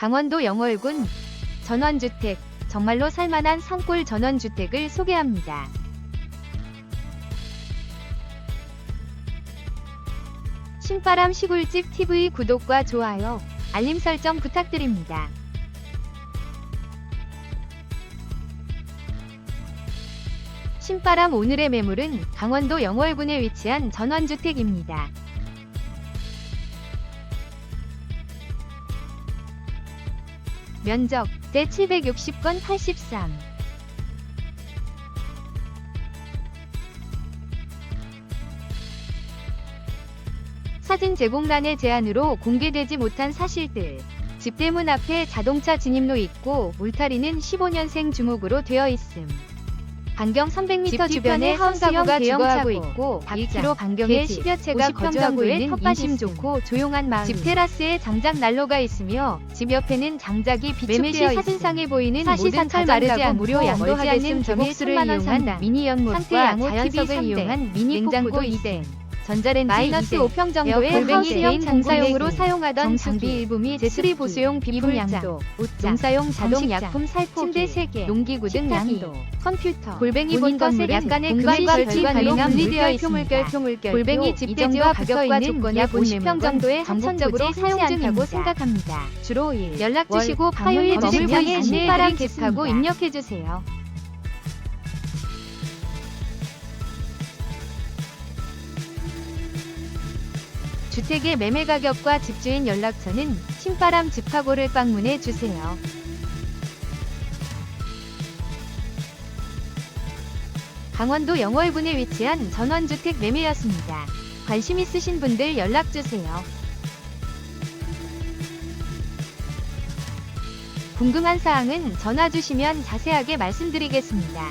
강원도 영월군 전원주택, 정말로 살만한 산골 전원주택을 소개합니다. 신바람 시골집 TV 구독과 좋아요, 알림 설정 부탁드립니다. 신바람 오늘의 매물은 강원도 영월군에 위치한 전원주택입니다. 면적 제760건 83 사진 제공란의 제한으로 공개되지 못한 사실들 집대문 앞에 자동차 진입로 있고 울타리는 15년생 주목으로 되어 있음. 반경 300m 주변에 하우스형 대형 차고 있고 1km 반경에 10여 채가 거주하고 있는 인심 좋고 조용한 마을. 집 테라스에 장작 난로가 있으며 집 옆에는 장작이 비축되어 사진상에 보이는 사시사철 마르지 않고 무료 양도하지 않는 계곡수를 이용한 미니 연못과 자연석을 이용한 미니 냉장고 2대 전자레인지 마이너스 5평 정도의 하우스형 장사용으로 사용하던 장비 일부 및 제3 보수용 비품 양도, 옷장, 농사용 자동 약품 살포기, 침대 3개, 농기구 등 양도, 컴퓨터, 골뱅이 본 것에 약간의 금액과 결과로 분리되어 있습니다. 골뱅이 집대지와 가격과 조건에 약 50평 정도의 전국적으로 사용 중이라고 생각합니다. 주로 일 연락 주시고 화요일 머물고 신바람 객하고 입력해 주세요. 주택의 매매 가격과 집주인 연락처는 신바람 집하고를 방문해 주세요. 강원도 영월군에 위치한 전원주택 매매였습니다. 관심 있으신 분들 연락 주세요. 궁금한 사항은 전화 주시면 자세하게 말씀드리겠습니다.